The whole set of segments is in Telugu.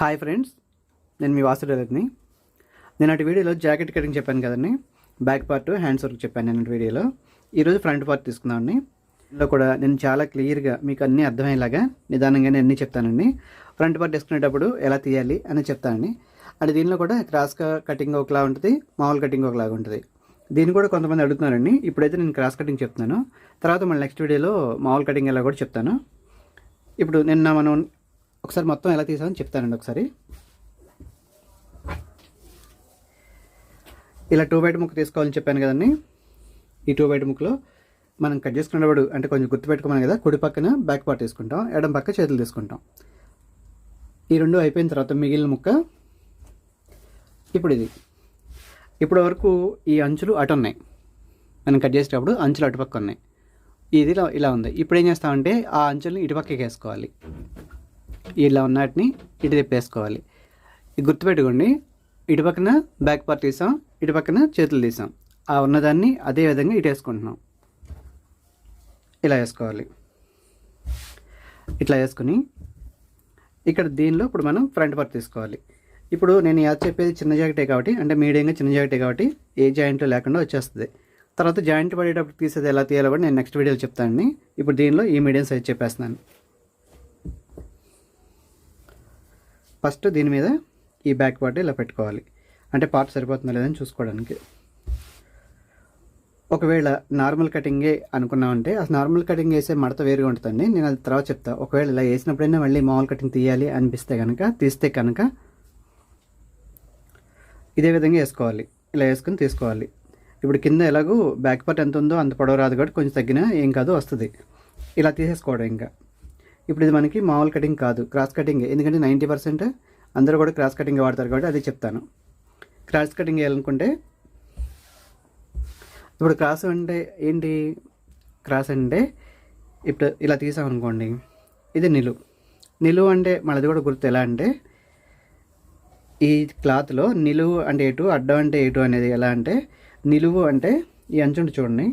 హాయ్ ఫ్రెండ్స్ నేను మీ వాసుడేలత్ని నేను అటు వీడియోలో జాకెట్ కటింగ్ చెప్పాను కదండి బ్యాక్ పార్ట్ హ్యాండ్స్ వర్క్ చెప్పాను నేను వీడియోలో. ఈరోజు ఫ్రంట్ పార్ట్ తీసుకున్నామండి ఇందులో కూడా నేను చాలా క్లియర్గా మీకు అన్నీ అర్థమయ్యేలాగా నిదానంగానే అన్నీ చెప్తానండి. ఫ్రంట్ పార్ట్ తీసుకునేటప్పుడు ఎలా తీయాలి అని చెప్తానండి. అంటే దీనిలో కూడా క్రాస్ కటింగ్ ఒకలా ఉంటుంది మామూలు కటింగ్ ఒకలాగా ఉంటుంది. దీన్ని కూడా కొంతమంది అడుగుతున్నారండి. ఇప్పుడైతే నేను క్రాస్ కటింగ్ చెప్తున్నాను. తర్వాత మళ్ళీ నెక్స్ట్ వీడియోలో మామూలు కటింగ్ ఎలా కూడా చెప్తాను. ఇప్పుడు నిన్న మనం ఒకసారి మొత్తం ఎలా తీసామని చెప్తానండి ఒకసారి. ఇలా టూ బైట్ ముక్క తీసుకోవాలని చెప్పాను కదండి. ఈ టూ బైట్ ముక్కలో మనం కట్ చేసుకునేటప్పుడు అంటే కొంచెం గుర్తుపెట్టుకోమని కదా కుడి పక్కన బ్యాక్ పార్ట్ తీసుకుంటాం ఎడం పక్క చేతులు తీసుకుంటాం. ఈ రెండు అయిపోయిన తర్వాత మిగిలిన ముక్క ఇప్పుడు ఇది. ఇప్పటి వరకు ఈ అంచులు అటు ఉన్నాయి. మనం కట్ చేసేటప్పుడు అంచులు అటుపక్క ఉన్నాయి. ఇది ఇలా ఇలా ఉంది. ఇప్పుడు ఏం చేస్తామంటే ఆ అంచుల్ని ఇటుపక్కకి వేసుకోవాలి. ఇలా ఉన్నటిని ఇటు తిప్పేసుకోవాలి. ఇది గుర్తుపెట్టుకోండి. ఇటు పక్కన బ్యాక్ పార్ట్ తీసాం ఇటు పక్కన చేతులు తీసాం. ఆ ఉన్నదాన్ని అదే విధంగా ఇటు వేసుకుంటున్నాం. ఇలా వేసుకోవాలి. ఇట్లా వేసుకుని ఇక్కడ దీనిలో ఇప్పుడు మనం ఫ్రంట్ పార్ట్ తీసుకోవాలి. ఇప్పుడు నేను యాద చెప్పేది చిన్న జాకెటే కాబట్టి అంటే మీడియంగా చిన్న జాకెటే కాబట్టి ఏ జాయింట్ లేకుండా వచ్చేస్తుంది. తర్వాత జాయింట్ పడేటప్పుడు తీసేది ఎలా తీయాలో కూడా నేను నెక్స్ట్ వీడియోలో చెప్తానండి. ఇప్పుడు దీనిలో ఈ మీడియం సైజ్ చెప్పేస్తున్నాను. ఫస్ట్ దీని మీద ఈ బ్యాక్ పార్ట్ ఇలా పెట్టుకోవాలి. అంటే పార్ట్ సరిపోతుందా లేదని చూసుకోవడానికి. ఒకవేళ నార్మల్ కటింగే అనుకున్నామంటే అసలు నార్మల్ కటింగ్ వేసే మడత వేరుగా ఉంటుందండి. నేను అది తర్వాత చెప్తా. ఒకవేళ ఇలా వేసినప్పుడైనా మళ్ళీ మామూలు కటింగ్ తీయాలి అనిపిస్తే కనుక తీస్తే కనుక ఇదే విధంగా వేసుకోవాలి. ఇలా వేసుకుని తీసుకోవాలి. ఇప్పుడు కింద ఎలాగో బ్యాక్ పార్ట్ ఎంత ఉందో అంత పొడవు రాదు కాబట్టి కొంచెం తగ్గినా ఏం కాదు వస్తుంది. ఇలా తీసేసుకోవడం ఇంకా. ఇప్పుడు ఇది మనకి మామూలు కటింగ్ కాదు. క్రాస్ కటింగ్ ఎందుకంటే నైంటీ పర్సెంట్ అందరూ కూడా క్రాస్ కటింగ్ వాడతారు కాబట్టి అది చెప్తాను. క్రాస్ కటింగ్ వేయాలనుకుంటే ఇప్పుడు క్రాస్ అంటే ఏంటి? క్రాస్ అంటే ఇప్పుడు ఇలా తీసామనుకోండి ఇది నిలువు. నిలువు అంటే మనది కూడా గుర్తు ఎలా అంటే ఈ క్లాత్లో నిలువు అంటే ఎటు అడ్డం అంటే ఎటు అనేది ఎలా అంటే నిలువు అంటే ఈ అంచు చూడండి.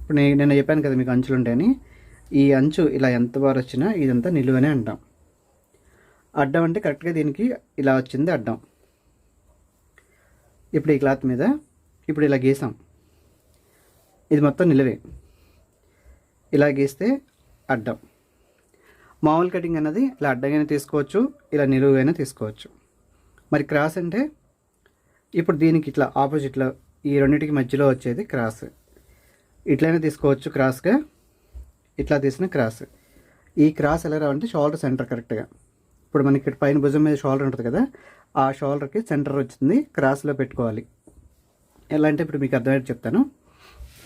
ఇప్పుడు నేను నేను చెప్పాను కదా మీకు అంచులు ఉంటాయని. ఈ అంచు ఇలా ఎంత బాగా వచ్చినా ఇదంతా నిలువనే అంటాం. అడ్డం అంటే కరెక్ట్గా దీనికి ఇలా వచ్చింది అడ్డం. ఇప్పుడు ఈ క్లాత్ మీద ఇప్పుడు ఇలా గీసాం. ఇది మొత్తం నిలువే. ఇలా గీస్తే అడ్డం. మామూలు కటింగ్ అన్నది ఇలా అడ్డంగానే తీసుకోవచ్చు ఇలా నిలువుగానే తీసుకోవచ్చు. మరి క్రాస్ అంటే ఇప్పుడు దీనికి ఇట్లా ఆపోజిట్లో ఈ రెండింటికి మధ్యలో వచ్చేది క్రాస్. ఇట్లనే తీసుకోవచ్చు క్రాస్గా. ఇట్లా తీసిన క్రాస్. ఈ క్రాస్ ఎలా రావాలంటే షోల్డర్ సెంటర్ కరెక్ట్గా. ఇప్పుడు మనకి ఇక్కడ పైన భుజం మీద షోల్డర్ ఉంటుంది కదా ఆ షోల్డర్కి సెంటర్ వచ్చింది క్రాస్లో పెట్టుకోవాలి. ఎలా అంటే ఇప్పుడు మీకు అర్థమయ్యేది చెప్తాను.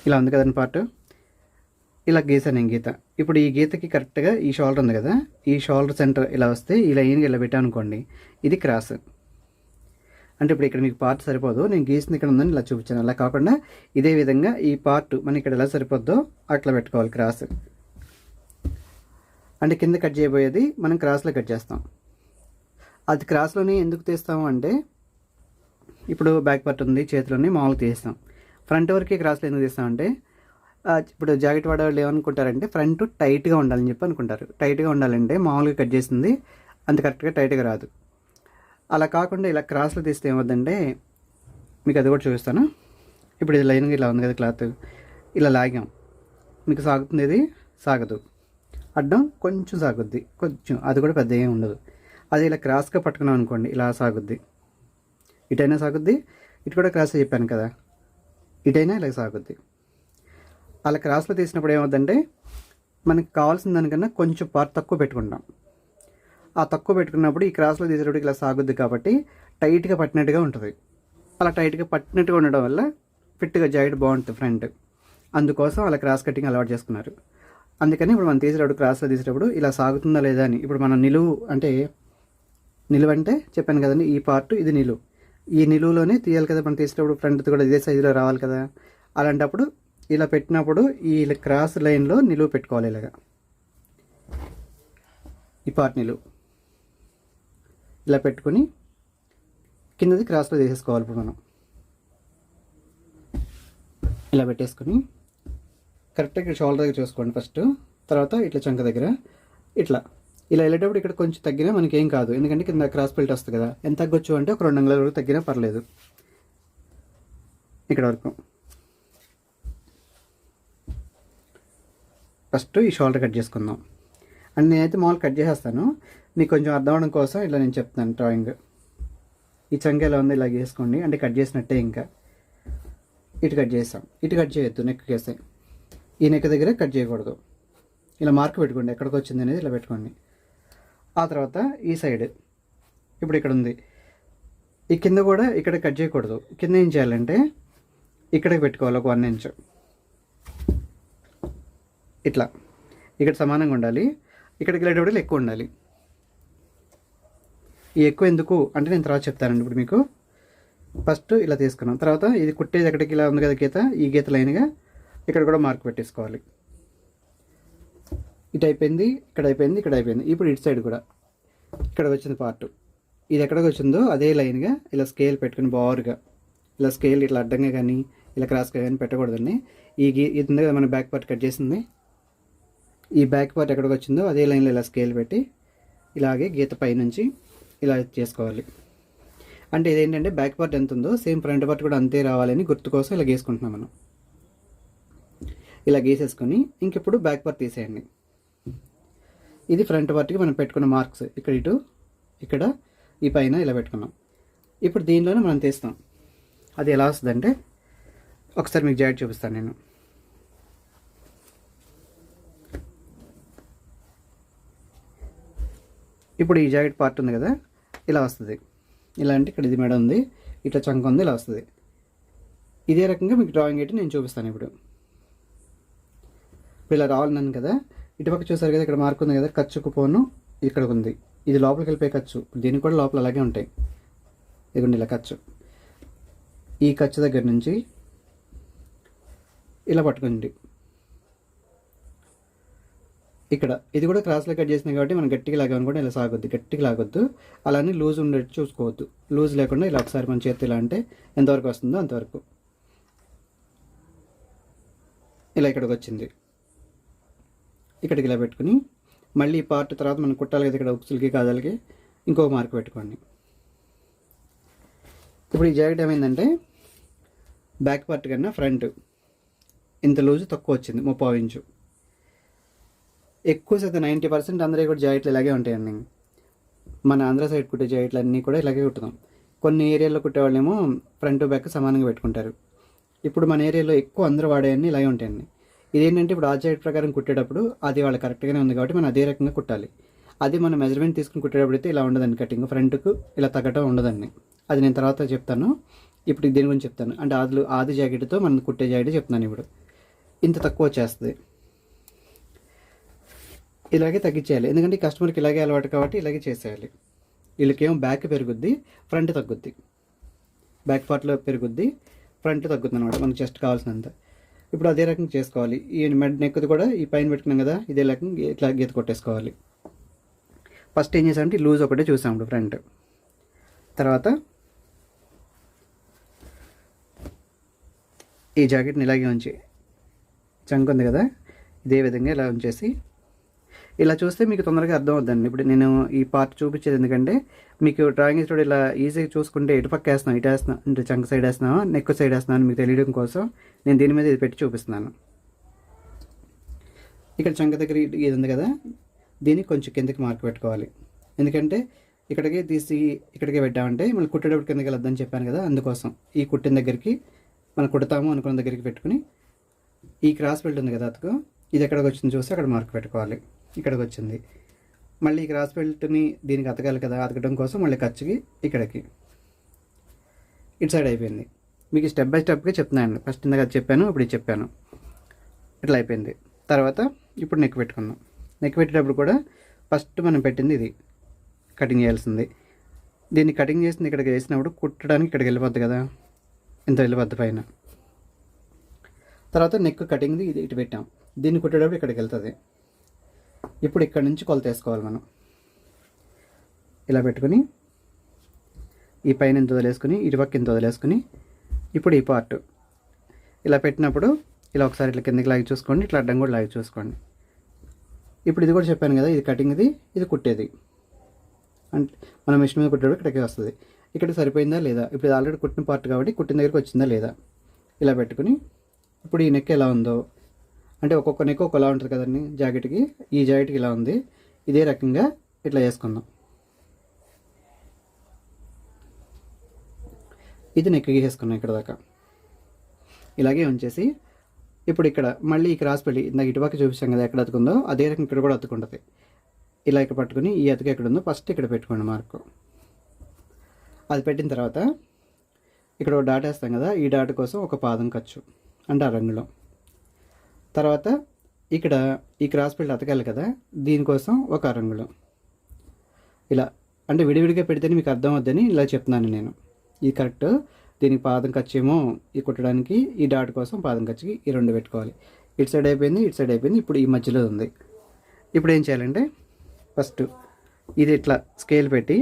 ఇలా ఉంది కదండి పార్ట్. ఇలా గీసాను నేను గీత. ఇప్పుడు ఈ గీతకి కరెక్ట్గా ఈ షోల్డర్ ఉంది కదా ఈ షోల్డర్ సెంటర్ ఇలా వస్తే ఈ లైన్ ఇలా పెట్టాను అనుకోండి ఇది క్రాస్. అంటే ఇప్పుడు ఇక్కడ మీకు పార్ట్ సరిపోదు నేను గీసింది ఇక్కడ ఉందని ఇలా చూపించాను. అలా కాకుండా ఇదే విధంగా ఈ పార్ట్ మనకి ఇక్కడ ఎలా సరిపోద్దో అట్లా పెట్టుకోవాలి క్రాస్. అంటే కింద కట్ చేయబోయేది మనం క్రాస్లో కట్ చేస్తాం. అది క్రాస్లోనే ఎందుకు తీస్తాము అంటే ఇప్పుడు బ్యాక్ పార్ట్ ఉంది చేతిలోనే మామూలుగా తీస్తాం. ఫ్రంట్ వరకే క్రాస్లో ఎందుకు తీస్తామంటే ఇప్పుడు జాకెట్ వాడేవాళ్ళు ఏమనుకుంటారంటే ఫ్రంట్ టైట్గా ఉండాలని చెప్పి అనుకుంటారు. టైట్గా ఉండాలంటే మామూలుగా కట్ చేసింది అంత కరెక్ట్గా టైట్గా రాదు. అలా కాకుండా ఇలా క్రాస్లో తీస్తే ఏమవుద్దంటే మీకు అది కూడా చూపిస్తాను. ఇప్పుడు ఇది లైన్గా ఇలా ఉంది కదా క్లాత్ ఇలా లాగాం. మీకు సాగుతుంది ఇది సాగదు. అడ్డం కొంచెం సాగుద్ది. కొంచెం. అది కూడా పెద్ద ఏం ఉండదు. అది ఇలా క్రాస్గా పట్టుకున్నాం అనుకోండి ఇలా సాగుద్ది. ఇటైనా సాగుద్ది. ఇటు కూడా క్రాస్ చెప్పాను కదా. ఇటైనా ఇలా సాగుద్ది. అలా క్రాస్లో తీసినప్పుడు ఏమవుతుందంటే మనకు కావాల్సిన దానికన్నా కొంచెం పార్ట్ తక్కువ పెట్టుకుంటాం. ఆ తక్కువ పెట్టుకున్నప్పుడు ఈ క్రాస్లో తీసేటప్పుడు ఇలా సాగుద్ది కాబట్టి టైట్గా పట్టినట్టుగా ఉంటుంది. అలా టైట్గా పట్టినట్టుగా ఉండడం వల్ల ఫిట్గా జాయిట్ బాగుంటుంది ఫ్రంట్. అందుకోసం అలా క్రాస్ కటింగ్ అలవాటు చేసుకున్నారు. అందుకని ఇప్పుడు మనం తీసేటప్పుడు క్రాస్లో తీసేటప్పుడు ఇలా సాగుతుందా లేదా అని. ఇప్పుడు మనం నిలువు అంటే నిలువు అంటే చెప్పాను కదండి ఈ పార్ట్ ఇది నిలువు. ఈ నిలువులోనే తీయాలి కదా మనం తీసేటప్పుడు ఫ్రంట్ కూడా ఇదే సైజులో రావాలి కదా. అలాంటప్పుడు ఇలా పెట్టినప్పుడు ఈ క్రాస్ లైన్లో నిలువు పెట్టుకోవాలి ఇలాగా. ఈ పార్ట్ నిలువు. ఇలా పెట్టుకొని కిందది క్రాస్లో తీసేసుకోవాలి ఇప్పుడు మనం. ఇలా పెట్టేసుకొని కరెక్ట్గా ఇక్కడ షోల్డర్ దగ్గర చూసుకోండి ఫస్ట్. తర్వాత ఇట్లా చంక దగ్గర. ఇట్లా. ఇలా వెళ్ళేటప్పుడు ఇక్కడ కొంచెం తగ్గినా మనకి ఏం కాదు. ఎందుకంటే కింద క్రాస్ బెల్ట్ వస్తుంది కదా. ఎంత తగ్గొచ్చు అంటే ఒక రెండు అంగుళాల వరకు తగ్గినా పర్లేదు. ఇక్కడ వరకు. ఫస్ట్ ఈ షోల్డర్ కట్ చేసుకుందాం. అండ్ నేనైతే మామూలు కట్ చేసేస్తాను. మీకు కొంచెం అర్థం అవడం కోసం ఇలా నేను చెప్తాను డ్రాయింగ్. ఈ చంక ఎలా ఉంది ఇలా చేసుకోండి అంటే కట్ చేసినట్టే ఇంకా. ఇటు కట్ చేస్తాం ఇటు కట్ చేయొద్దు. నెక్ ఈ నెక్ దగ్గర కట్ చేయకూడదు. ఇలా మార్క్ పెట్టుకోండి ఎక్కడికి వచ్చింది అనేది ఇలా పెట్టుకోండి. ఆ తర్వాత ఈ సైడ్ ఇప్పుడు ఇక్కడ ఉంది. ఈ కింద కూడా ఇక్కడ కట్ చేయకూడదు. కింద ఏం చేయాలంటే ఇక్కడికి పెట్టుకోవాలి ఒక వన్ ఇంచ్. ఇట్లా. ఇక్కడ సమానంగా ఉండాలి. ఇక్కడికి వెళ్ళేటప్పుడు ఎక్కువ ఉండాలి. ఈ ఎక్కువ ఎందుకు? అంటే నేను తర్వాత చెప్తానండి ఇప్పుడు మీకు. ఫస్ట్ ఇలా తీసుకున్నాం. తర్వాత ఇది కుట్టేది ఎక్కడికి? ఇలా ఉంది కదా గీత. ఈ గీత లైన్గా ఇక్కడ కూడా మార్క్ పెట్టేసుకోవాలి. ఇటు అయిపోయింది ఇక్కడ అయిపోయింది ఇక్కడ అయిపోయింది. ఇప్పుడు ఇటు సైడ్ కూడా. ఇక్కడ వచ్చింది పార్ట్ ఇది ఎక్కడికి వచ్చిందో అదే లైన్గా ఇలా స్కేల్ పెట్టుకుని బారుగా ఇలా స్కేల్ ఇట్లా అడ్డంగా కానీ ఇలా క్రాస్గా కానీ పెట్టకూడదండి. ఈ గీ ఇది ఉంది కదా మన బ్యాక్ పార్ట్ కట్ చేసింది. ఈ బ్యాక్ పార్ట్ ఎక్కడికి వచ్చిందో అదే లైన్లో ఇలా స్కేల్ పెట్టి ఇలాగే గీత పైనుంచి ఇలా చేసుకోవాలి. అంటే ఇదేంటంటే బ్యాక్ పార్ట్ ఎంత ఉందో సేమ్ ఫ్రంట్ పార్ట్ కూడా అంతే రావాలని గుర్తు కోసం ఇలా గీసుకుంటున్నాం మనం. ఇలా గీసేసుకొని ఇంకెప్పుడు బ్యాక్ పార్ట్ తీసేయండి. ఇది ఫ్రంట్ పార్ట్కి మనం పెట్టుకున్న మార్క్స్ ఇక్కడ ఇటు ఇక్కడ ఈ పైన ఇలా పెట్టుకున్నాం. ఇప్పుడు దీనిలోనే మనం తీస్తాం. అది ఎలా వస్తుందంటే ఒకసారి మీకు జాకెట్ చూపిస్తాను నేను. ఇప్పుడు ఈ జాకెట్ పార్ట్ ఉంది కదా ఇలా వస్తుంది. ఇలా అంటే ఇక్కడ ఇది మెడ ఉంది ఇట్లా చంక ఉంది ఇలా వస్తుంది. ఇదే రకంగా మీకు డ్రాయింగ్ అయితే నేను చూపిస్తాను ఇప్పుడు. ఇప్పుడు ఇలా రావాలన్నాను కదా. ఇటుపక్క చూసారు కదా ఇక్కడ మార్క్ ఉంది కదా ఖర్చుకు పోను ఇక్కడ ఉంది. ఇది లోపలికి వెళ్ళిపోయే ఖర్చు. దీనికి కూడా లోపల అలాగే ఉంటాయి. ఇదిగోండి ఇలా ఖర్చు. ఈ ఖర్చు దగ్గర నుంచి ఇలా పట్టుకోండి. ఇక్కడ. ఇది కూడా క్రాస్లో కట్ చేసినాయి కాబట్టి మనం గట్టిగా లాగామనుకోండి ఇలా సాగొద్దు. గట్టిగా లాగొద్దు. అలానే లూజ్ ఉండేట్టు చూసుకోవద్దు. లూజ్ లేకుండా ఇలా ఒకసారి మన చేతి ఇలా అంటే ఎంతవరకు వస్తుందో అంతవరకు. ఇలా ఇక్కడికి వచ్చింది. ఇక్కడికి ఇలా పెట్టుకుని మళ్ళీ ఈ పార్ట్ తర్వాత మనం కుట్టాలి కదా ఇక్కడ ఉక్సులకి కాదాలకి ఇంకో మార్క్ పెట్టుకోండి. ఇప్పుడు ఈ జాకెట్ ఏమైందంటే బ్యాక్ పార్ట్ కన్నా ఫ్రంట్ ఇంత లూజు తక్కువ వచ్చింది ముప్పావు ఇంచు. ఎక్కువ శాతం నైంటీ పర్సెంట్ అందరూ కూడా జాకెట్లు ఇలాగే ఉంటాయండి. మన ఆంధ్ర సైడ్ కుట్టే జాకెట్లు అన్నీ కూడా ఇలాగే కుట్టుతాం. కొన్ని ఏరియాలో కుట్టేవాళ్ళేమో ఫ్రంట్ బ్యాక్ సమానంగా పెట్టుకుంటారు. ఇప్పుడు మన ఏరియాలో ఎక్కువ అందరూ వాడేవన్నీ ఇలాగే ఉంటాయండి. ఇదేంటంటే ఇప్పుడు ఆ జాకెట్ ప్రకారం కుట్టేటప్పుడు అది వాళ్ళ కరెక్ట్గానే ఉంది కాబట్టి మనం అదే రకంగా కుట్టాలి. అది మనం మెజర్మెంట్ తీసుకుని కుట్టేటప్పుడు అయితే ఇలా ఉండదండి కటింగ్. ఫ్రంట్కు ఇలా తగ్గటం ఉండదండి. అది నేను తర్వాత చెప్తాను. ఇప్పుడు దీని గురించి చెప్తాను. అంటే ఆదులు ఆది జాకెట్తో మనం కుట్టే జాకెట్ చెప్తున్నాను ఇప్పుడు. ఇంత తక్కువ వచ్చేస్తుంది. ఇలాగే తగ్గించేయాలి. ఎందుకంటే కస్టమర్కి ఇలాగే అలవాటు కాబట్టి ఇలాగే చేసేయాలి. వీళ్ళకేమో బ్యాక్ పెరుగుద్ది ఫ్రంట్ తగ్గుద్ది. బ్యాక్ పార్ట్లో పెరుగుద్ది ఫ్రంట్ తగ్గుద్ది అనమాట మనకు చెస్ట్ కావాల్సినంత. ఇప్పుడు అదే రకంగా చేసుకోవాలి. ఈ మెడ్ నెక్ది కూడా ఈ పైన పెట్టుకున్నాం కదా ఇదే రకంగా ఇట్లా గీత కొట్టేసుకోవాలి. ఫస్ట్ ఏం చేసామంటే లూజ్ ఒకటే చూసాం ఇప్పుడు ఫ్రంట్ తర్వాత ఈ జాకెట్ని ఇలాగే ఉంచి చంక్ ఉంది కదా ఇదే విధంగా ఇలా ఉంచేసి ఇలా చూస్తే మీకు తొందరగా అర్థం అవుతుందండి ఇప్పుడు నేను ఈ పార్ట్ చూపించేది ఎందుకంటే మీకు డ్రాయింగ్ ఇన్స్టిట్యూట్ ఇలా ఈజీగా చూసుకుంటే ఇటు పక్క వేస్తున్నాను ఇటు వేస్తున్నాం అంటే చంక సైడ్ వేస్తున్నాం నెక్ సైడ్ వేస్తున్నాను మీకు తెలియడం కోసం నేను దీని మీద ఇది పెట్టి చూపిస్తున్నాను. ఇక్కడ చంక దగ్గర ఇది ఇది ఉంది కదా దీనికి కొంచెం కిందకి మార్క్ పెట్టుకోవాలి. ఎందుకంటే ఇక్కడికి తీసి ఇక్కడికి పెట్టామంటే మనం కుట్టేటప్పుడు కిందకి వెళ్ళొద్దని చెప్పాను కదా అందుకోసం ఈ కుట్టిన దగ్గరికి మనం కుడతాము అనుకున్న దగ్గరికి పెట్టుకుని ఈ క్రాస్ బెల్ట్ ఉంది కదా అతకు ఇది ఎక్కడికి వచ్చింది చూస్తే అక్కడ మార్క్ పెట్టుకోవాలి. ఇక్కడికి వచ్చింది మళ్ళీ ఈ క్రాస్ బెల్ట్ని దీనికి అతకాలి కదా అతకడం కోసం మళ్ళీ ఖర్చుకి ఇక్కడికి. ఇటు సైడ్ అయిపోయింది. మీకు స్టెప్ బై స్టెప్గా చెప్తున్నాను ఫస్ట్ ఇందాక చెప్పాను ఇప్పుడు చెప్పాను. ఇట్లా అయిపోయింది. తర్వాత ఇప్పుడు నెక్ పెట్టుకుందాం. నెక్ పెట్టేటప్పుడు కూడా ఫస్ట్ మనం పెట్టింది ఇది. కటింగ్ చేయాల్సింది. దీన్ని కటింగ్ చేసింది ఇక్కడికి వేసినప్పుడు కుట్టడానికి ఇక్కడికి వెళ్ళిపోద్ది కదా. ఇంత వెళ్ళిపోద్ది పైన. తర్వాత నెక్ కటింగ్ది ఇది ఇటు పెట్టాం. దీన్ని కుట్టేటప్పుడు ఇక్కడికి వెళ్తుంది. ఇప్పుడు ఇక్కడ నుంచి కొలత వేసుకోవాలి మనం. ఇలా పెట్టుకుని ఈ పైన ఇంత వదిలేసుకుని ఇటుపక్క ఇంత వదిలేసుకుని ఇప్పుడు ఈ పార్ట్ ఇలా పెట్టినప్పుడు ఇలా ఒకసారి ఇట్లా కిందకి లాగి చూసుకోండి ఇట్లా అడ్డం కూడా లాగి చూసుకోండి. ఇప్పుడు ఇది కూడా చెప్పాను కదా ఇది కటింగ్ది ఇది కుట్టేది. అంటే మనం మిషన్ మీద కుట్టేటప్పుడు ఇక్కడికి వస్తుంది. ఇక్కడ సరిపోయిందా లేదా? ఇప్పుడు ఇది ఆల్రెడీ కుట్టిన పార్ట్ కాబట్టి కుట్టిన దగ్గరికి వచ్చిందా లేదా? ఇలా పెట్టుకుని ఇప్పుడు ఈ నెక్ ఎలా ఉందో అంటే ఒక్కొక్క నెక్ ఒకలా ఉంటుంది కదండి జాకెట్కి. ఈ జాకెట్కి ఇలా ఉంది. ఇదే రకంగా ఇట్లా వేసుకుందాం ఇది నెక్ గీసేసుకున్నాం ఇక్కడ దాకా. ఇలాగే ఉంచేసి ఇప్పుడు ఇక్కడ మళ్ళీ ఈ క్రాస్ పెళ్ళి ఇందాక ఇటుపక్క చూపించాం కదా ఎక్కడ అతుకుందో అదే రకం ఇక్కడ కూడా అతుకుంటుంది. ఇలా ఇక్కడ పట్టుకుని ఈ అతుకు ఎక్కడ ఉందో ఫస్ట్ ఇక్కడ పెట్టుకోండి మార్కు అది పెట్టిన తర్వాత ఇక్కడ ఒక డాట్ వేస్తాం కదా ఈ డాట్ కోసం ఒక పాదం ఖర్చు అంటే ఆ రంగులో. తర్వాత ఇక్కడ ఈ క్రాస్ బెల్ట్ అతకాలి కదా దీనికోసం ఒక రంగులో ఇలా అంటే విడివిడిగా పెడితేనే మీకు అర్థం అవుద్దని ఇలా చెప్తున్నాను నేను. ఇది కరెక్ట్. దీనికి పాదం ఖర్చేమో ఈ కుట్టడానికి ఈ డాట్ కోసం పాదం ఖర్చుకి ఈ రెండు పెట్టుకోవాలి. ఇటు సైడ్ అయిపోయింది ఇటు సైడ్ అయిపోయింది ఇప్పుడు ఈ మధ్యలో ఉంది. ఇప్పుడు ఏం చేయాలంటే ఫస్ట్ ఇది ఇట్లా స్కేల్ పెట్టి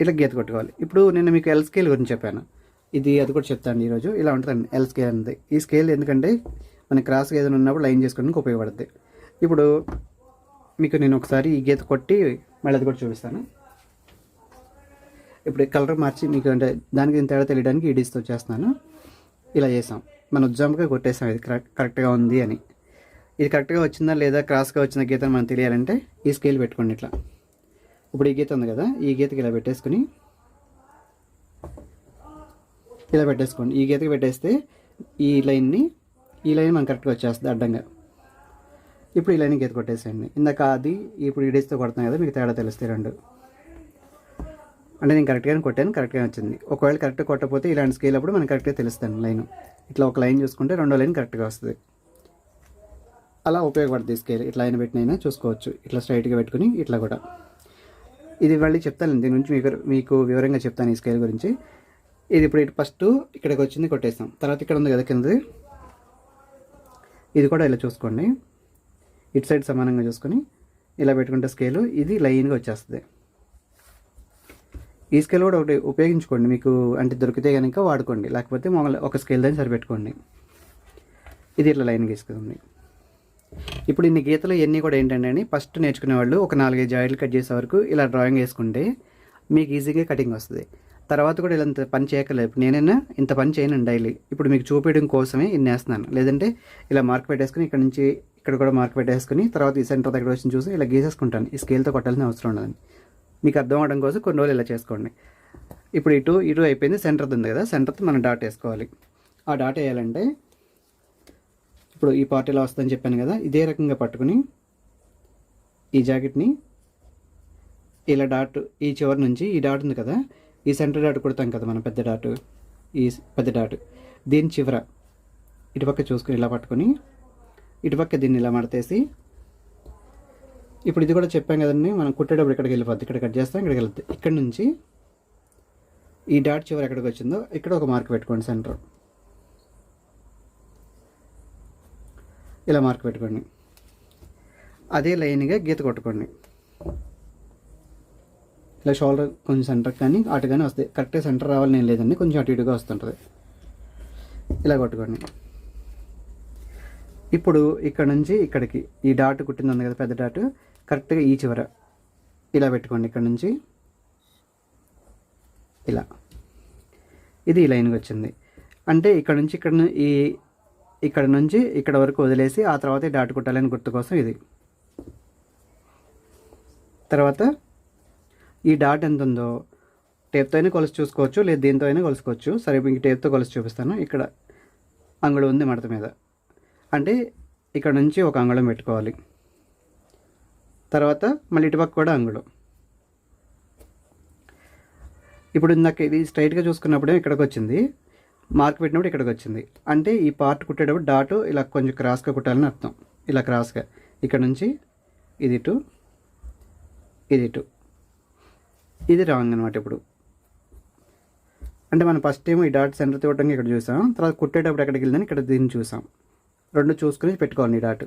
ఇట్లా గీత కొట్టుకోవాలి. ఇప్పుడు నేను మీకు ఎల్ స్కేల్ గురించి చెప్పాను. ఇది అది కూడా చెప్తాను ఈరోజు ఇలా ఉంటుందండి. ఎల్ స్కేల్ అనేది. ఈ స్కేల్ ఎందుకంటే మన క్రాస్గా ఏదైనా ఉన్నప్పుడు లైన్ చేసుకోవడానికి ఉపయోగపడుతుంది ఇప్పుడు మీకు నేను ఒకసారి ఈ గీత కొట్టి మళ్ళీ అది కూడా చూపిస్తాను. ఇప్పుడు కలర్ మార్చి మీకు అంటే దానికి దీని తేడా తెలియడానికి ఈ డిస్తో చేస్తున్నాను. ఇలా చేసాం. మనం ఉజ్జాంపుగా కొట్టేసాం. ఇది కరెక్ట్ కరెక్ట్గా ఉంది అని. ఇది కరెక్ట్గా వచ్చిందా లేదా క్రాస్గా వచ్చిన గీత మనం తెలియాలంటే ఈ స్కేల్ పెట్టుకోండి ఇట్లా. ఇప్పుడు ఈ గీత ఉంది కదా. ఈ గీతకి ఇలా పెట్టేసుకుని ఇలా పెట్టేసుకోండి. ఈ గీతకి పెట్టేస్తే ఈ లైన్ని ఈ లైన్ మనం కరెక్ట్గా వచ్చేస్తుంది అడ్డంగా. ఇప్పుడు ఈ లైన్ గీత కొట్టేసేయండి. ఇందాక అది ఇప్పుడు ఈ డేస్తో కొడుతున్నాం కదా మీకు తేడా తెలిస్తే రెండు. అంటే నేను కరెక్ట్గానే కొట్టాను కరెక్ట్గా వచ్చింది. ఒకవేళ కరెక్ట్గా కొట్టకపోతే ఇలాంటి స్కేల్ అప్పుడు మనం కరెక్ట్గా తెలుస్తాను లైన్. ఇట్లా ఒక లైన్ చూసుకుంటే రెండో లైన్ కరెక్ట్గా వస్తుంది. అలా ఉపయోగపడుతుంది స్కేల్. ఇట్లా అయినా పెట్టినైనా చూసుకోవచ్చు. ఇట్లా స్ట్రైట్గా పెట్టుకుని ఇట్లా కూడా. ఇది మళ్ళీ చెప్తాను. దీని గురించి మీకు మీకు వివరంగా చెప్తాను ఈ స్కేల్ గురించి. ఇది ఇప్పుడు ఇటు ఫస్ట్ ఇక్కడికి వచ్చింది కొట్టేస్తాం తర్వాత ఇక్కడ ఉంది కదా కిందది. ఇది కూడా ఇలా చూసుకోండి. ఇటు సైడ్ సమానంగా చూసుకొని ఇలా పెట్టుకుంటే స్కేలు ఇది లైన్గా వచ్చేస్తుంది. ఈ స్కేల్ కూడా ఒకటి ఉపయోగించుకోండి. మీకు అంటే దొరికితే కనుక వాడుకోండి. లేకపోతే మామూలు ఒక స్కేల్ దాన్ని సరిపెట్టుకోండి. ఇది ఇట్లా లైన్ గీసుకుంది ఇప్పుడు ఇన్ని గీతలు ఇవన్నీ కూడా ఏంటంటే అండి ఫస్ట్ నేర్చుకునే వాళ్ళు ఒక నాలుగైదు జాయిలు కట్ చేసే వరకు ఇలా డ్రాయింగ్ వేసుకుంటే మీకు ఈజీగా కటింగ్ వస్తుంది. తర్వాత కూడా ఇలా ఇంత పని చేయకలేదు. నేనైనా ఇంత పని చేయను డైలీ. ఇప్పుడు మీకు చూపించడం కోసమే ఇన్ని వేస్తున్నాను. లేదంటే ఇలా మార్క్ పెట్టేసుకుని ఇక్కడ నుంచి ఇక్కడ కూడా మార్క్ పెట్టేసుకుని తర్వాత ఈ సెంటర్ దగ్గర వచ్చి చూసి ఇలా గీసేసుకుంటాను. ఈ స్కేల్తో కొట్టాల్సిన అవసరం ఉండదండి. మీకు అర్థం అవడం కోసం కొన్ని రోజులు ఇలా చేసుకోండి. ఇప్పుడు ఇటు ఇటు అయిపోయింది సెంటర్ ఉంది కదా సెంటర్తో మనం డాట్ వేసుకోవాలి. ఆ డాట్ వేయాలంటే ఇప్పుడు ఈ పార్ట్ ఇలా వస్తుందని చెప్పాను కదా ఇదే రకంగా పట్టుకుని ఈ జాకెట్ని ఇలా డాట్ ఈ చివరి నుంచి ఈ డాట్ ఉంది కదా ఈ సెంటర్ డాట్ కుడతాం కదా మనం పెద్ద డాట్. ఈ పెద్ద డాట్. దీని చివర ఇటుపక్క చూసుకుని ఇలా పట్టుకొని ఇటుపక్క దీన్ని ఇలా మడతేసి ఇప్పుడు ఇది కూడా చెప్పాం కదండి మనం కుట్టేటప్పుడు ఇక్కడికి వెళ్ళిపోద్ది? ఇక్కడ కట్ చేస్తాం ఇక్కడికి వెళ్తుంది ఇక్కడ నుంచి ఈ డాట్ చివరి ఎక్కడికి వచ్చిందో ఇక్కడ ఒక మార్క్ పెట్టుకోండి సెంటర్. ఇలా మార్క్ పెట్టుకోండి. అదే లైన్గా గీత కొట్టుకోండి. ఇలా షోల్డర్ కొంచెం సెంటర్ కానీ అటు కానీ వస్తాయి. కరెక్ట్గా సెంటర్ రావాలని ఏం లేదండి. కొంచెం అటు ఇటుగా వస్తుంటుంది. ఇలా కొట్టుకోండి. ఇప్పుడు ఇక్కడ నుంచి ఇక్కడికి ఈ డాట్ కుట్టింది ఉంది కదా పెద్ద డాట్ కరెక్ట్గా ఈ చివర ఇలా పెట్టుకోండి ఇక్కడ నుంచి. ఇలా. ఇది ఈ లైన్కి వచ్చింది. అంటే ఇక్కడ నుంచి ఇక్కడ ఈ ఇక్కడ నుంచి ఇక్కడ వరకు వదిలేసి ఆ తర్వాత డాట్ కుట్టాలని గుర్తు కోసం ఇది. తర్వాత ఈ డాట్ ఎంత ఉందో టేప్తో అయినా కొలిసి చూసుకోవచ్చు లేదు దీంతో అయినా కొలుసుకోవచ్చు. సరే మీకు టేప్తో కొలిసి చూపిస్తాను. ఇక్కడ అంగుళం ఉంది మడత మీద. అంటే ఇక్కడ నుంచి ఒక అంగుళం పెట్టుకోవాలి. తర్వాత మళ్ళీ ఇటుపక్క కూడా అంగుళం. ఇప్పుడు ఇందాక ఇది స్ట్రైట్గా చూసుకున్నప్పుడే ఇక్కడికి వచ్చింది. మార్క్ పెట్టినప్పుడు ఇక్కడికి వచ్చింది. అంటే ఈ పార్ట్ కుట్టేటప్పుడు డాట్ ఇలా కొంచెం క్రాస్గా కుట్టాలని అర్థం. ఇలా క్రాస్గా ఇక్కడ నుంచి ఇది ఇటు ఇది ఇటు. ఇది రాంగ్ అనమాట ఇప్పుడు. అంటే మనం ఫస్ట్ టైం ఈ డాట్ సెంటర్ తోటంగా ఇక్కడ చూసాం తర్వాత కుట్టేటప్పుడు ఎక్కడికి వెళ్ళిందని ఇక్కడ దీన్ని చూసాం. రెండు చూసుకుని పెట్టుకోండి ఈ డాట్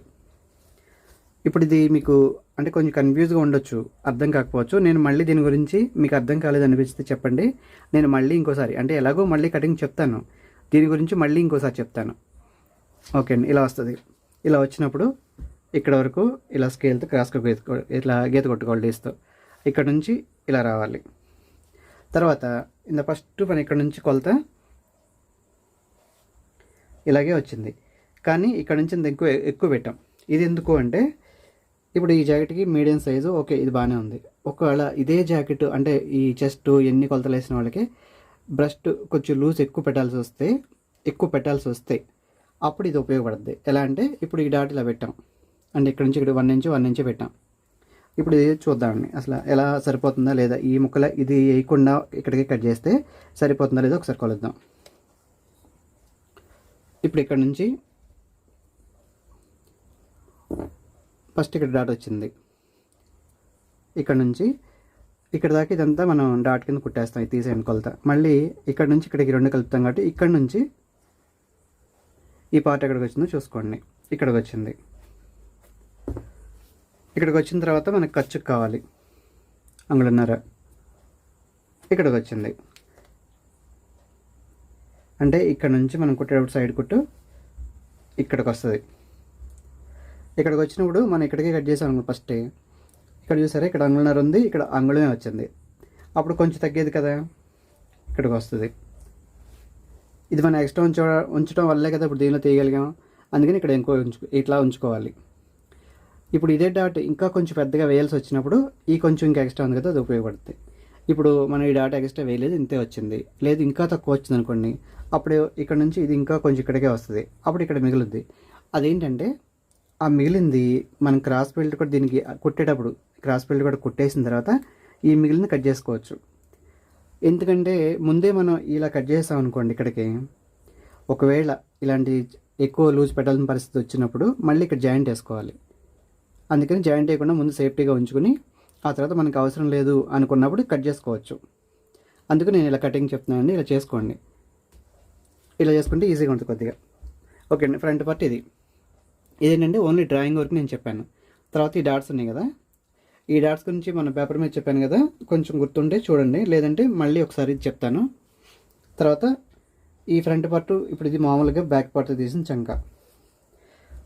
ఇప్పుడు ఇది మీకు అంటే కొంచెం కన్ఫ్యూజ్గా ఉండొచ్చు అర్థం కాకపోవచ్చు. నేను మళ్ళీ దీని గురించి మీకు అర్థం కాలేదు అనిపిస్తే చెప్పండి. నేను మళ్ళీ ఇంకోసారి అంటే ఎలాగో మళ్ళీ కటింగ్ చెప్తాను. దీని గురించి మళ్ళీ ఇంకోసారి చెప్తాను. ఓకే అండి ఇలా వస్తుంది. ఇలా వచ్చినప్పుడు ఇక్కడ వరకు ఇలా స్కేల్తో క్రాస్గా గీత కొ- ఇట్లా గీత కొట్టుకోవాలి డీస్తో ఇక్కడ నుంచి ఇలా రావాలి. తర్వాత ఇంత ఫస్ట్ పని ఇక్కడ నుంచి కొలత ఇలాగే వచ్చింది. కానీ ఇక్కడ నుంచి ఇంత ఎక్కువ ఎక్కువ పెట్టాం. ఇది ఎందుకు అంటే ఇప్పుడు ఈ జాకెట్కి మీడియం సైజు ఓకే ఇది బాగానే ఉంది. ఒకవేళ ఇదే జాకెట్ అంటే ఈ చెస్ట్ ఎన్ని కొలతలు వేసిన వాళ్ళకి బ్రస్ట్ కొంచెం లూజ్ ఎక్కువ పెట్టాల్సి వస్తే ఎక్కువ పెట్టాల్సి వస్తే అప్పుడు ఇది ఉపయోగపడుతుంది ఎలా అంటే ఇప్పుడు ఈ డాట్ ఇలా పెట్టాం. అంటే ఇక్కడ నుంచి ఇక్కడ వన్ ఇంచ్ వన్ ఇంచ్ పెట్టాం. ఇప్పుడు ఇది చూద్దామండి. అసలు ఎలా సరిపోతుందా లేదా? ఈ ముక్కల ఇది వేయకుండా ఇక్కడికి కట్ చేస్తే సరిపోతుందా లేదా ఒకసారి కొలుద్దాం. ఇప్పుడు ఇక్కడ నుంచి ఫస్ట్ ఇక్కడ డాట్ వచ్చింది. ఇక్కడ నుంచి ఇక్కడ దాకా ఇదంతా మనం డాట్ కింద కుట్టేస్తాం ఇది తీసేయండి కొలత. మళ్ళీ ఇక్కడ నుంచి ఇక్కడికి రెండు కలుపుతాం కాబట్టి ఇక్కడ నుంచి ఈ పార్ట్ ఎక్కడికి వచ్చిందో చూసుకోండి. ఇక్కడికి వచ్చింది. ఇక్కడికి వచ్చిన తర్వాత మనకు ఖర్చుకు కావాలి. అంగుళన్నర. ఇక్కడికి వచ్చింది అంటే ఇక్కడ నుంచి మనం కుట్టేటప్పుడు సైడ్ కుట్టు ఇక్కడికి వస్తుంది ఇక్కడికి వచ్చినప్పుడు మనం ఇక్కడికే కట్ చేసాం అనుకో ఫస్ట్ ఇక్కడ చూసారా? ఇక్కడ అంగుళన్నర ఉంది ఇక్కడ అంగుళమే వచ్చింది. అప్పుడు కొంచెం తగ్గేది కదా? ఇక్కడికి వస్తుంది ఇది మనం ఎక్స్ట్రా ఉంచ ఉంచడం వల్లే కదా ఇప్పుడు దీనిలో తీయగలిగాం. అందుకని ఇక్కడ ఇంకో ఉంచు ఇట్లా ఉంచుకోవాలి. ఇప్పుడు ఇదే డాట్ ఇంకా కొంచెం పెద్దగా వేయాల్సి వచ్చినప్పుడు ఈ కొంచెం ఇంకా ఎక్స్ట్రా ఉంది కదా అది ఉపయోగపడుతుంది ఇప్పుడు మనం ఈ డాట్ ఎక్స్ట్రా వేయలేదు ఇంతే వచ్చింది. లేదు ఇంకా తక్కువ వచ్చింది అనుకోండి అప్పుడు ఇక్కడ నుంచి ఇది ఇంకా కొంచెం ఇక్కడికే వస్తుంది. అప్పుడు ఇక్కడ మిగులుద్ది. అదేంటంటే ఆ మిగిలింది మనం క్రాస్ బెల్ట్ కూడా దీనికి కుట్టేటప్పుడు క్రాస్ బెల్ట్ కూడా కుట్టేసిన తర్వాత ఈ మిగిలింది కట్ చేసుకోవచ్చు. ఎందుకంటే ముందే మనం ఇలా కట్ చేసాం అనుకోండి ఇక్కడికి ఒకవేళ ఇలాంటి ఎక్కువ లూజ్ పెట్టాల్సిన పరిస్థితి వచ్చినప్పుడు మళ్ళీ ఇక్కడ జాయింట్ వేసుకోవాలి. అందుకని జాయింట్ చేయకుండా ముందు సేఫ్టీగా ఉంచుకుని ఆ తర్వాత మనకు అవసరం లేదు అనుకున్నప్పుడు కట్ చేసుకోవచ్చు. అందుకు నేను ఇలా కటింగ్ చెప్తున్నానండి ఇలా చేసుకోండి. ఇలా చేసుకుంటే ఈజీగా ఉంటుంది కొద్దిగా. ఓకే అండి ఫ్రంట్ పార్ట్ ఇది. ఇదేంటంటే ఓన్లీ డ్రాయింగ్ వరకు నేను చెప్పాను. తర్వాత ఈ డాట్స్ ఉన్నాయి కదా. ఈ డాట్స్ గురించి మన పేపర్ మీద చెప్పాను కదా కొంచెం గుర్తుంటే చూడండి. లేదంటే మళ్ళీ ఒకసారి ఇది చెప్తాను. తర్వాత ఈ ఫ్రంట్ పార్ట్ ఇప్పుడు ఇది మామూలుగా బ్యాక్ పార్ట్ తీసిన చంక.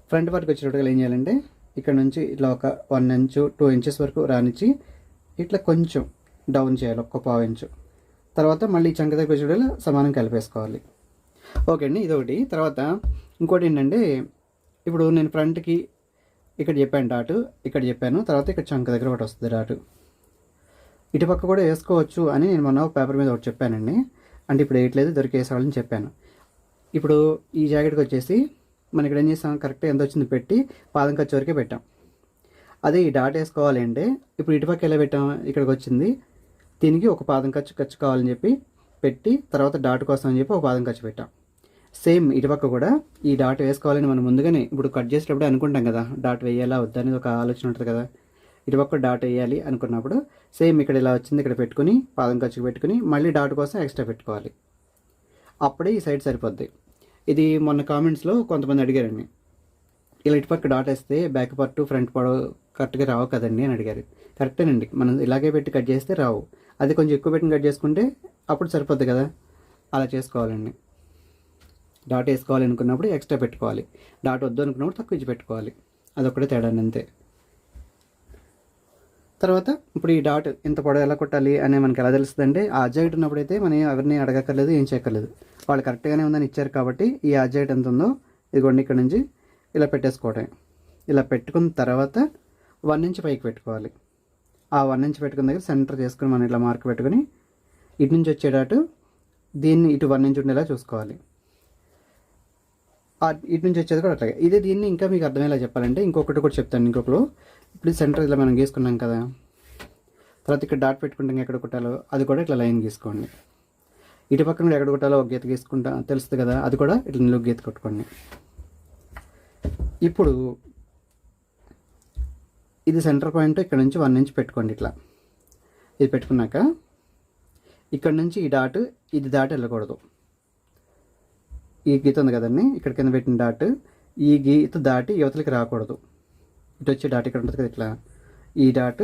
ఫ్రంట్ పార్ట్కి వచ్చేటట్టుగా ఏం చేయాలంటే ఇక్కడ నుంచి ఇట్లా ఒక వన్ ఇంచు టూ ఇంచెస్ వరకు రానిచ్చి ఇట్లా కొంచెం డౌన్ చేయాలి ఒక్క పావు ఇంచు తర్వాత మళ్ళీ చంక దగ్గర చూడాలి సమానం కలిపేసుకోవాలి. ఓకే అండి ఇదొకటి. తర్వాత ఇంకోటి ఏంటంటే ఇప్పుడు నేను ఫ్రంట్కి ఇక్కడ చెప్పాను డాటు ఇక్కడ చెప్పాను తర్వాత ఇక్కడ చంక దగ్గర ఒకటి వస్తుంది డాటు. ఇటుపక్క కూడా వేసుకోవచ్చు అని నేను మొన్న పేపర్ మీద ఒకటి చెప్పానండి. అంటే ఇప్పుడు వేయట్లేదు దొరికేసేవాళ్ళని చెప్పాను. ఇప్పుడు ఈ జాకెట్కి వచ్చేసి మనం ఇక్కడ ఏం చేస్తాం? కరెక్ట్గా ఎంత వచ్చింది పెట్టి పాదం ఖర్చు వరకే పెట్టాం. అదే ఈ డాట్ వేసుకోవాలంటే ఇప్పుడు ఇటుపక్క ఎలా పెట్టాం? ఇక్కడికి వచ్చింది. దీనికి ఒక పాదం ఖర్చు ఖర్చు కావాలని చెప్పి పెట్టి తర్వాత డాట్ కోసం అని చెప్పి ఒక పాదం ఖర్చు పెట్టాం. సేమ్ ఇటుపక్క కూడా ఈ డాట్ వేసుకోవాలని మనం ముందుగానే ఇప్పుడు కట్ చేసేటప్పుడు అనుకుంటాం కదా డాట్ వేయాలా వద్దా అనేది ఒక ఆలోచన ఉంటుంది కదా. ఇటుపక్క డాట్ వేయాలి అనుకున్నప్పుడు సేమ్ ఇక్కడ ఇలా వచ్చింది ఇక్కడ పెట్టుకుని పాదం ఖర్చుకు పెట్టుకుని మళ్ళీ డాట్ కోసం ఎక్స్ట్రా పెట్టుకోవాలి. అప్పుడే ఈ సైడ్ సరిపోద్ది. ఇది మొన్న కామెంట్స్లో కొంతమంది అడిగారండి. ఇలా ఇటుపక్క డాట్ వేస్తే బ్యాక్ పార్ట్ ఫ్రంట్ పార్ట్ కరెక్ట్గా రావు కదండి అని అడిగారు. కరెక్టేనండి మనం ఇలాగే పెట్టి కట్ చేస్తే రావు. అది కొంచెం ఎక్కువ పెట్టి కట్ చేసుకుంటే అప్పుడు సరిపోద్ది కదా. అలా చేసుకోవాలండి. డాట్ వేసుకోవాలి అనుకున్నప్పుడు ఎక్స్ట్రా పెట్టుకోవాలి. డాట్ వద్దు అనుకున్నప్పుడు తక్కువ ఇచ్చి పెట్టుకోవాలి. అదొక్కటే తేడా అంతే. తర్వాత ఇప్పుడు ఈ డాట్ ఇంత పొడవు ఎలా కొట్టాలి అని మనకి ఎలా తెలుస్తుంది అంటే ఆ అజాయిట్ ఉన్నప్పుడైతే మనం ఎవరిని అడగక్కర్లేదు ఏం చేయక్కర్లేదు. వాళ్ళు కరెక్ట్గానే ఉందని ఇచ్చారు కాబట్టి ఈ అజాయిట్ ఎంత ఉందో ఇదిగోండి ఇక్కడ నుంచి ఇలా పెట్టేసుకోవటం ఇలా పెట్టుకున్న తర్వాత వన్ ఇంచ్ పైకి పెట్టుకోవాలి. ఆ వన్ ఇంచ్ పెట్టుకున్న దగ్గర సెంటర్ చేసుకుని మనం ఇట్లా మార్క్ పెట్టుకుని ఇటు నుంచి వచ్చేటట్టు దీన్ని ఇటు వన్ ఇంచ్ ఉండేలా చూసుకోవాలి. ఇటు నుంచి వచ్చేది కూడా అట్లాగే. ఇదే దీన్ని ఇంకా మీకు అర్థమయ్యేలా చెప్పాలంటే ఇంకొకటి కూడా చెప్తాను ఇంకొకరు. ఇప్పుడు సెంటర్ ఇలా మనం గీసుకున్నాం కదా. తర్వాత ఇక్కడ డాట్ పెట్టుకుంటాం ఎక్కడ కుట్టాలో అది కూడా ఇట్లా లైన్ గీసుకోండి. ఇటు పక్కన కూడా ఎక్కడ కొట్టాలో ఒక గీత గీసుకుంటా తెలుస్తుంది కదా అది కూడా ఇట్లా నిలువు గీత కొట్టుకోండి. ఇప్పుడు ఇది సెంటర్ పాయింట్ ఇక్కడ నుంచి వన్ ఇంచ్ పెట్టుకోండి ఇట్లా. ఇది పెట్టుకున్నాక ఇక్కడ నుంచి ఈ డాట్ ఇది దాటి వెళ్ళకూడదు. ఈ గీత ఉంది కదండి ఇక్కడ కింద పెట్టిన డాట్ ఈ గీత దాటి యువతలకి రాకూడదు. ఇటు వచ్చే డాట్ ఇక్కడ ఉంటుంది కదా ఇట్లా. ఈ డాట్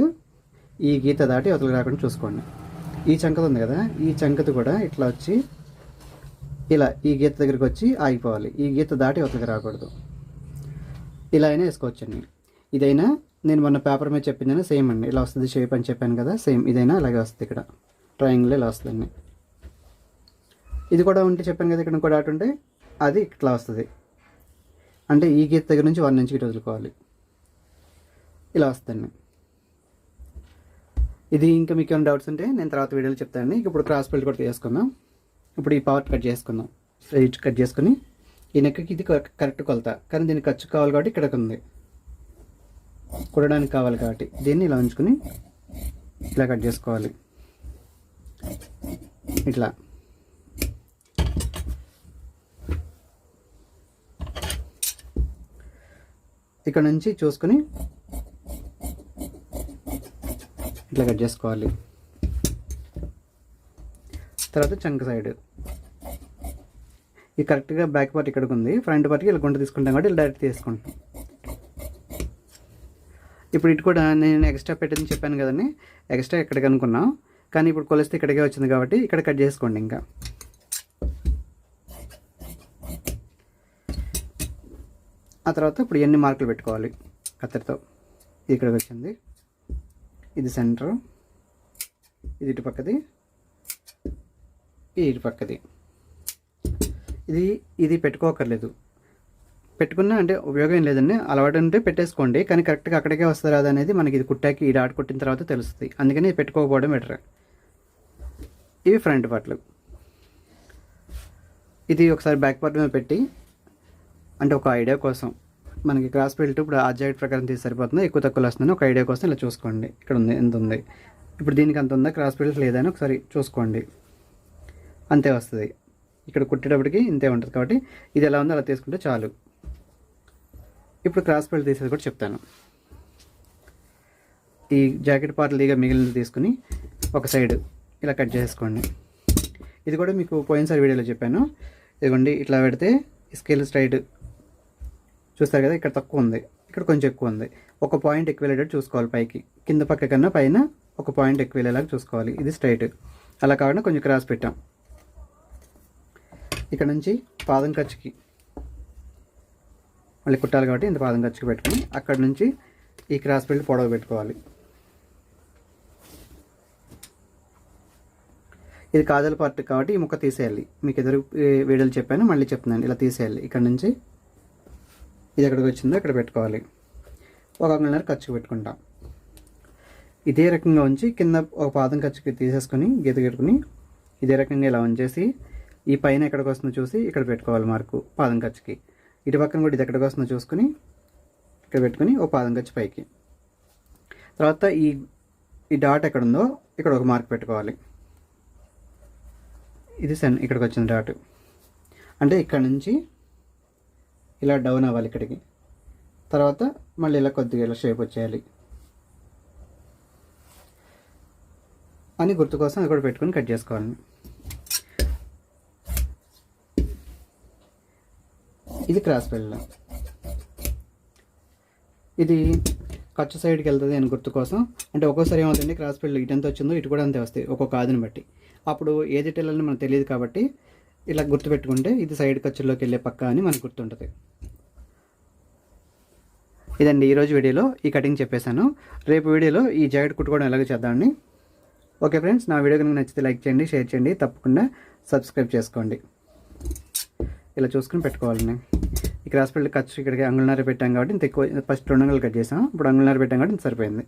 ఈ గీత దాటి యువతలకి రాకుండా చూసుకోండి. ఈ చంకది ఉంది కదా ఈ చంకత కూడా ఇట్లా వచ్చి ఇలా ఈ గీత దగ్గరికి వచ్చి ఆగిపోవాలి. ఈ గీత దాటి యువతలకి రాకూడదు. ఇలా అయినా వేసుకోవచ్చండి. ఇదైనా నేను మొన్న పేపర్ మీద చెప్పిందని సేమ్ అండి. ఇలా వస్తుంది షేప్ అని చెప్పాను కదా సేమ్ ఇదైనా అలాగే వస్తుంది ఇక్కడ. ట్రయాంగిల్ ఇలా వస్తుందండి. ఇది కూడా ఉంటే చెప్పాను కదా ఇక్కడ ఇంకో డాట్ ఉంటే అది ఇట్లా వస్తుంది. అంటే ఈ గీత దగ్గర నుంచి వన్ నుంచి ఇటు వదులుకోవాలి. ఇలా వస్తుందండి. ఇది ఇంకా మీకు ఏమైనా డౌట్స్ ఉంటే నేను తర్వాత వీడియోలో చెప్తానండి. ఇప్పుడు క్రాస్ బెల్ట్ కూడా చేసుకుందాం ఇప్పుడు ఈ పార్ట్ కట్ చేసుకుందాం. స్ట్రైట్ కట్ చేసుకుని ఈ నెక్కకి ఇది కరెక్ట్ కరెక్ట్ కొలత. కానీ దీనికి ఖర్చు కావాలి కాబట్టి ఇక్కడికి ఉంది. కుడడానికి కావాలి కాబట్టి దీన్ని ఇలా ఉంచుకుని ఇట్లా కట్ చేసుకోవాలి. ఇట్లా. ఇక్కడ నుంచి చూసుకుని ఇట్లా కట్ చేసుకోవాలి. తర్వాత చంక సైడ్ ఇది కరెక్ట్గా బ్యాక్ పార్ట్ ఇక్కడికి ఉంది. ఫ్రంట్ పార్ట్కి ఇలా గుంట తీసుకుంటాం కాబట్టి ఇలా డైరెక్ట్ తీసుకుంటాం. ఇప్పుడు ఇటు కూడా నేను ఎక్స్ట్రా పెట్టింది చెప్పాను కదండి. ఎక్స్ట్రా ఇక్కడికి అనుకున్నాం. కానీ ఇప్పుడు కొలిస్తే ఇక్కడికే వచ్చింది కాబట్టి ఇక్కడ కట్ చేసుకోండి ఇంకా. ఆ తర్వాత ఇప్పుడు ఎన్ని మార్కులు పెట్టుకోవాలి? కత్తెరతో. ఇక్కడికి వచ్చింది. ఇది సెంటర్ ఇది ఇటు పక్కది ఇది ఇటు పక్కది. ఇది ఇది పెట్టుకోకర్లేదు. పెట్టుకున్నా అంటే ఉపయోగం ఏం లేదండి. అలవాటు ఉంటే పెట్టేసుకోండి. కానీ కరెక్ట్గా అక్కడికే వస్తారా అనేది మనకి ఇది కుట్టాకి ఈ డాట్ కుట్టిన తర్వాత తెలుస్తుంది. అందుకని ఇది పెట్టుకోకపోవడం బెటర్. ఇవి ఫ్రంట్ పార్ట్లు. ఇది ఒకసారి బ్యాక్ పార్ట్ మీద పెట్టి అంటే ఒక ఐడియా కోసం. మనకి క్రాస్ బెల్ట్ ఇప్పుడు ఆ జాకెట్ ప్రకారం తీసి సరిపోతుంది? ఎక్కువ తక్కువలు వస్తుంది ఒక ఐడియా కోసం ఇలా చూసుకోండి. ఇక్కడ ఉంది ఎంత ఉంది? ఇప్పుడు దీనికి అంత ఉందా? క్రాస్ బెల్ట్ లేదని ఒకసారి చూసుకోండి. అంతే వస్తుంది. ఇక్కడ కుట్టేటప్పటికి ఇంతే ఉంటుంది కాబట్టి ఇది ఎలా ఉందో అలా తీసుకుంటే చాలు. ఇప్పుడు క్రాస్ బెల్ట్ తీసేది కూడా చెప్తాను. ఈ జాకెట్ పార్ట్లు ఇక మిగిలినది తీసుకుని ఒక సైడ్ ఇలా కట్ చేసుకోండి ఇది కూడా మీకు పోయినసారి వీడియోలో చెప్పాను. ఇదిగోండి ఇట్లా పెడితే స్కేల్ స్ట్రైట్ చూస్తారు కదా ఇక్కడ తక్కువ ఉంది. ఇక్కడ కొంచెం ఎక్కువ ఉంది. ఒక పాయింట్ ఎక్కువ వెళ్ళేటట్టు చూసుకోవాలి పైకి. కింద పక్క కన్నా పైన ఒక పాయింట్ ఎక్కువ వెళ్ళేలాగా చూసుకోవాలి. ఇది స్ట్రైట్ అలా కాకుండా కొంచెం క్రాస్ పెట్టాం. ఇక్కడ నుంచి పాదం ఖర్చుకి. మళ్ళీ కుట్టాలి కాబట్టి ఇంత పాదం ఖర్చుకి పెట్టుకుని అక్కడ నుంచి ఈ క్రాస్ బెల్ట్ పొడవు పెట్టుకోవాలి. ఇది కాజల్ పార్ట్ కాబట్టి ఈ ముక్క తీసేయాలి. మీకు ఎదురు వీడియోలు చెప్పాను మళ్ళీ చెప్తున్నాను. ఇలా తీసేయాలి. ఇక్కడ నుంచి ఇది ఎక్కడికి వచ్చిందో ఇక్కడ పెట్టుకోవాలి. ఒక అంగుళన్నర ఖర్చు పెట్టుకుంటాం. ఇదే రకంగా ఉంచి కింద ఒక పాదం ఖర్చుకి తీసేసుకొని గీత పెట్టుకుని ఇదే రకంగా ఇలా ఉంచేసి ఈ పైన ఎక్కడికి వస్తుందో చూసి ఇక్కడ పెట్టుకోవాలి మార్కు పాదం ఖర్చుకి. ఇటు పక్కన కూడా ఇది ఎక్కడికి వస్తుందో చూసుకుని ఇక్కడ పెట్టుకుని ఒక పాదం ఖర్చు పైకి. తర్వాత ఈ ఈ డాట్ ఎక్కడ ఉందో ఇక్కడ ఒక మార్క్ పెట్టుకోవాలి. ఇది సెన్ ఇక్కడికి వచ్చిన డాట్. అంటే ఇక్కడ నుంచి ఇలా డౌన్ అవ్వాలి ఇక్కడికి. తర్వాత మళ్ళీ ఇలా కొద్దిగా ఇలా షేప్ వచ్చేయాలి. అని గుర్తు కోసం అది కూడా పెట్టుకొని కట్ చేసుకోవాలి ఇది క్రాస్ బెల్ట్ ఇది ఖర్చు సైడ్కి వెళ్తుంది అని గుర్తు కోసం. అంటే ఒక్కోసారి ఏమవుతుంది క్రాస్ బెల్ట్ ఇటు ఎంత వచ్చిందో ఇటు కూడా అంతే వస్తాయి ఒక్కొక్క ఆదిని బట్టి. అప్పుడు ఏది వెళ్ళాలని మనకు తెలియదు కాబట్టి ఇలా గుర్తుపెట్టుకుంటే ఇది సైడ్ ఖర్చుల్లోకి వెళ్ళే పక్క అని మనకు గుర్తుంటుంది. ఇదండి ఈరోజు వీడియోలో ఈ కటింగ్ చెప్పేశాను. రేపు వీడియోలో ఈ జాకెట్ కుట్టుకోవడం ఎలాగో చేద్దామండి. ఓకే ఫ్రెండ్స్ నా వీడియో కనుక నచ్చితే లైక్ చేయండి షేర్ చేయండి తప్పకుండా సబ్స్క్రైబ్ చేసుకోండి. ఇలా చూసుకుని పెట్టుకోవాలండి. ఈ క్రాస్ బెల్ట్ ఖర్చు ఇక్కడికి అంగుళన్నర పెట్టాం కాబట్టి ఇంత ఎక్కువ ఫస్ట్ రెండు కట్ చేసాం. ఇప్పుడు అంగుళన్నర పెట్టాం కాబట్టి ఇంత సరిపోయింది.